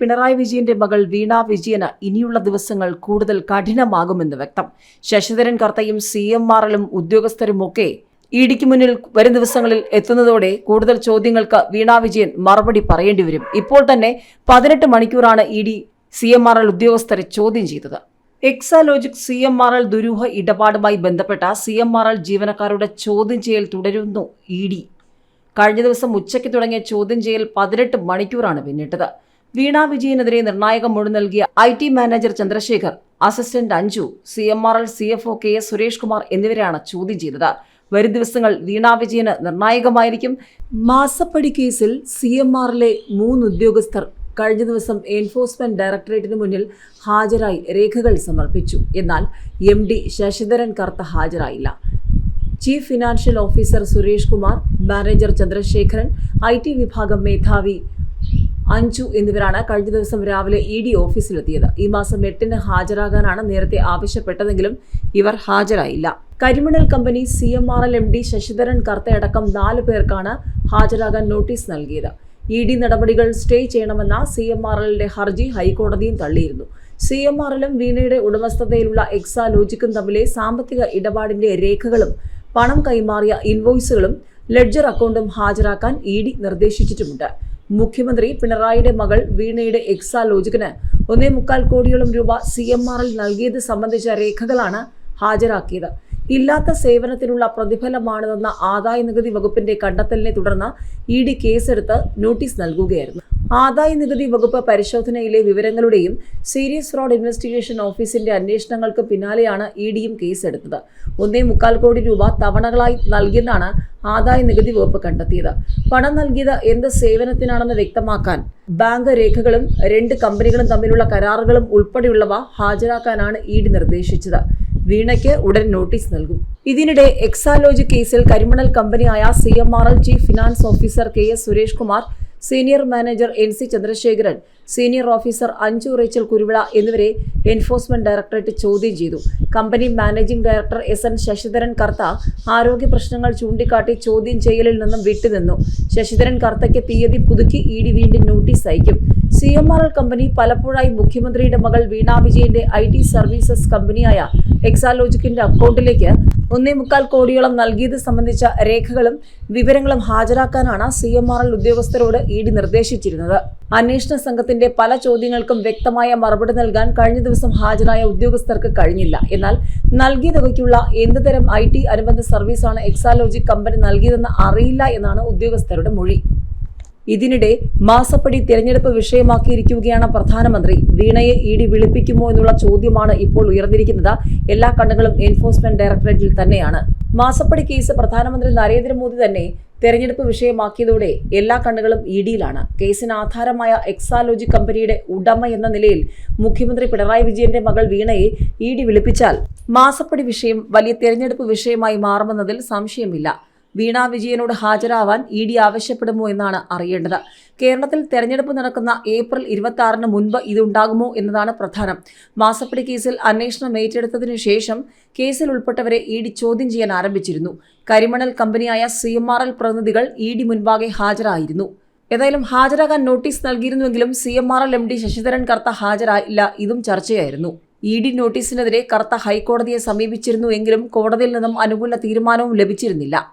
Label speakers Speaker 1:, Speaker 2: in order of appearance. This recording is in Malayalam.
Speaker 1: പിണറായി വിജയന്റെ മകൾ വീണ വിജയന് ഇനിയുള്ള ദിവസങ്ങൾ കൂടുതൽ കഠിനമാകുമെന്ന് വ്യക്തം. ശശിധരൻ കർത്തയും സി എം ആറിലും ഉദ്യോഗസ്ഥരുമൊക്കെ ഇടിക്ക് മുന്നിൽ വരും ദിവസങ്ങളിൽ എത്തുന്നതോടെ കൂടുതൽ ചോദ്യങ്ങൾക്ക് വീണ വിജയൻ മറുപടി പറയേണ്ടി വരും. ഇപ്പോൾ തന്നെ പതിനെട്ട് മണിക്കൂറാണ് E D C M R L ഉദ്യോഗസ്ഥരെ ചോദ്യം ചെയ്തത്. Exalogic C M R L ദുരൂഹ ഇടപാടുമായി ബന്ധപ്പെട്ട സി എം ആർ എൽ ജീവനക്കാരുടെ ചോദ്യം ചെയ്യൽ തുടരുന്നു ഇ ഡി. കഴിഞ്ഞ ദിവസം ഉച്ചയ്ക്ക് തുടങ്ങിയ ചോദ്യം ചെയ്യൽ പതിനെട്ട് മണിക്കൂറാണ് പിന്നിട്ടത്. വീണ വിജയനെതിരെ നിർണായക മൊഴി നൽകിയ I T manager Chandrashekhar assistant Anju C M R L C F O K S Suresh Kumar എന്നിവരെയാണ് ചോദ്യം ചെയ്തത്. വരും ദിവസങ്ങൾ വീണ വിജയന് നിർണായകമായിരിക്കും. മാസപ്പടി കേസിൽ സി എം ആറിലെ മൂന്ന് ഉദ്യോഗസ്ഥർ കഴിഞ്ഞ ദിവസം എൻഫോഴ്സ്മെന്റ് ഡയറക്ടറേറ്റിന് മുന്നിൽ ഹാജരായി രേഖകൾ സമർപ്പിച്ചു. എന്നാൽ M D Sasidharan Kartha ഹാജരായില്ല. Chief financial officer Suresh Kumar manager Chandrasekharan I T വിഭാഗം മേധാവി അഞ്ജു എന്നിവരാണ് കഴിഞ്ഞ ദിവസം രാവിലെ ഇ ഡി ഓഫീസിലെത്തിയത്. ഈ മാസം എട്ടിന് ഹാജരാകാനാണ് നേരത്തെ ആവശ്യപ്പെട്ടതെങ്കിലും ഇവർ ഹാജരായില്ല. കരിമണൽ company C M R L M D Sasidharan കർത്തയടക്കം നാല് പേർക്കാണ് ഹാജരാകാൻ നോട്ടീസ് നൽകിയത്. ഇ ഡി നടപടികൾ സ്റ്റേ ചെയ്യണമെന്ന സി എം ആർ എല്ലിന്റെ ഹർജി ഹൈക്കോടതിയും തള്ളിയിരുന്നു. സി എം ആർ എല്ലും വീണയുടെ ഉടമസ്ഥതയിലുള്ള എക്സാലോജിക്കും തമ്മിലെ സാമ്പത്തിക ഇടപാടിന്റെ രേഖകളും പണം കൈമാറിയ ഇൻവോയ്സുകളും ലെഡ്ജർ അക്കൗണ്ടും ഹാജരാക്കാൻ ഇ ഡി നിർദ്ദേശിച്ചിട്ടുമുണ്ട്. മുഖ്യമന്ത്രി പിണറായിയുടെ മകൾ വീണയുടെ എക്സാലോജിക്കിന് ഒന്നേ മുക്കാൽ കോടിയോളം രൂപ സി എം ആറിൽ നൽകിയത് സംബന്ധിച്ച രേഖകളാണ് ഹാജരാക്കിയത്. ഇല്ലാത്ത സേവനത്തിനുള്ള പ്രതിഫലമാണിതെന്ന ആദായ നികുതി വകുപ്പിന്റെ കണ്ടെത്തലിനെ തുടർന്ന് ഇ ഡി കേസെടുത്ത് നോട്ടീസ് നൽകുകയായിരുന്നു. ആദായ നികുതി വകുപ്പ് പരിശോധനയിലെ വിവരങ്ങളുടെയും സീരിയസ് ഫ്രോഡ് ഇൻവെസ്റ്റിഗേഷൻ ഓഫീസിന്റെ അന്വേഷണങ്ങൾക്ക് പിന്നാലെയാണ് ഇ ഡിയും കേസെടുത്തത്. ഒന്നേ മുക്കാൽ കോടി രൂപ തവണകളായി നൽകിയെന്നാണ് ആദായ നികുതി വകുപ്പ് കണ്ടെത്തിയത്. പണം നൽകിയത് എന്ത് സേവനത്തിനാണെന്ന് വ്യക്തമാക്കാൻ ബാങ്ക് രേഖകളും രണ്ട് കമ്പനികളും തമ്മിലുള്ള കരാറുകളും ഉൾപ്പെടെയുള്ളവ ഹാജരാക്കാനാണ് ഇ ഡി നിർദ്ദേശിച്ചത്. വീണയ്ക്ക് ഉടൻ നോട്ടീസ് നൽകും. ഇതിനിടെ എക്സാലോജി കേസിൽ കരിമണൽ കമ്പനിയായ C M R L chief finance officer K S Suresh Kumar senior manager N C Chandrasekharan senior officer Anju Rachel Kuruvila എന്നിവരെ എൻഫോഴ്സ്മെന്റ് ഡയറക്ടറേറ്റ് ചോദ്യം ചെയ്തു. Company managing director S N Sasidharan Kartha ആരോഗ്യ പ്രശ്നങ്ങൾ ചൂണ്ടിക്കാട്ടി ചോദ്യം ചെയ്യലിൽ നിന്നും വിട്ടുനിന്നു. ശശിധരൻ കർത്തയ്ക്ക് തീയതി പുതുക്കി ഇ ഡി വീണ്ടും നോട്ടീസ് അയക്കും. C M R L company പലപ്പോഴായി മുഖ്യമന്ത്രിയുടെ മകൾ വീണ വിജയന്റെ ഐ ടി സർവീസസ് കമ്പനിയായ എക്സാലോജിക്കിന്റെ അക്കൗണ്ടിലേക്ക് ഒന്നേ മുക്കാൽ കോടിയോളം നൽകിയത് സംബന്ധിച്ച രേഖകളും വിവരങ്ങളും ഹാജരാക്കാനാണ് സി എം ആർ എൽ ഉദ്യോഗസ്ഥരോട് ഇ ഡി നിർദ്ദേശിച്ചിരുന്നത്. അന്വേഷണ സംഘത്തിന്റെ പല ചോദ്യങ്ങൾക്കും വ്യക്തമായ മറുപടി നൽകാൻ കഴിഞ്ഞ ദിവസം ഹാജരായ ഉദ്യോഗസ്ഥർക്ക് കഴിഞ്ഞില്ല. എന്നാൽ നൽകിയ തുകയ്ക്കുള്ള എന്തുതരം ഐ ടി അനുബന്ധ സർവീസാണ് എക്സാലോജി കമ്പനി നൽകിയതെന്ന് അറിയില്ല എന്നാണ് ഉദ്യോഗസ്ഥരുടെ മൊഴി. ഇതിനിടെ മാസപ്പടി തിരഞ്ഞെടുപ്പ് വിഷയമാക്കിയിരിക്കുകയാണ് പ്രധാനമന്ത്രി. വീണയെ ഇ ഡി വിളിപ്പിക്കുമോ എന്നുള്ള ചോദ്യമാണ് ഇപ്പോൾ ഉയർന്നിരിക്കുന്നത്. എല്ലാ കണ്ണുകളും എൻഫോഴ്സ്മെന്റ് ഡയറക്ടറേറ്റിൽ തന്നെയാണ്. മാസപ്പടി കേസ് പ്രധാനമന്ത്രി നരേന്ദ്രമോദി തന്നെ തെരഞ്ഞെടുപ്പ് വിഷയമാക്കിയതോടെ എല്ലാ കണ്ണുകളും ഇ ഡിയിലാണ്. കേസിന് ആധാരമായ എക്സാലോജി കമ്പനിയുടെ ഉടമ എന്ന നിലയിൽ മുഖ്യമന്ത്രി പിണറായി വിജയന്റെ മകൾ വീണയെ ഇ ഡി വിളിപ്പിച്ചാൽ മാസപ്പടി വിഷയം വലിയ തെരഞ്ഞെടുപ്പ് വിഷയമായി മാറുമെന്നതിൽ സംശയമില്ല. വീണ വിജയനോട് ഹാജരാവാൻ ഇ ഡി ആവശ്യപ്പെടുമോ എന്നാണ് അറിയേണ്ടത്. കേരളത്തിൽ തെരഞ്ഞെടുപ്പ് നടക്കുന്ന ഏപ്രിൽ ഇരുപത്തി ആറിന് മുൻപ് ഇതുണ്ടാകുമോ എന്നതാണ് പ്രധാനം. മാസപ്പടി കേസിൽ അന്വേഷണം ഏറ്റെടുത്തതിനു ശേഷം കേസിൽ ഉൾപ്പെട്ടവരെ ഇ ഡി ചോദ്യം ചെയ്യാൻ ആരംഭിച്ചിരുന്നു. കരിമണൽ കമ്പനിയായ സി എം ആർ എൽ പ്രതിനിധികൾ ഇ ഡി മുൻപാകെ ഹാജരായിരുന്നു. ഏതായാലും ഹാജരാകാൻ notice നൽകിയിരുന്നുവെങ്കിലും C M R L M D Sasidharan Kartha ഹാജരായില്ല. ഇതും ചർച്ചയായിരുന്നു. ഇ ഡി നോട്ടീസിനെതിരെ കർത്ത ഹൈക്കോടതിയെ സമീപിച്ചിരുന്നു എങ്കിലും കോടതിയിൽ നിന്നും അനുകൂല തീരുമാനവും ലഭിച്ചിരുന്നില്ല.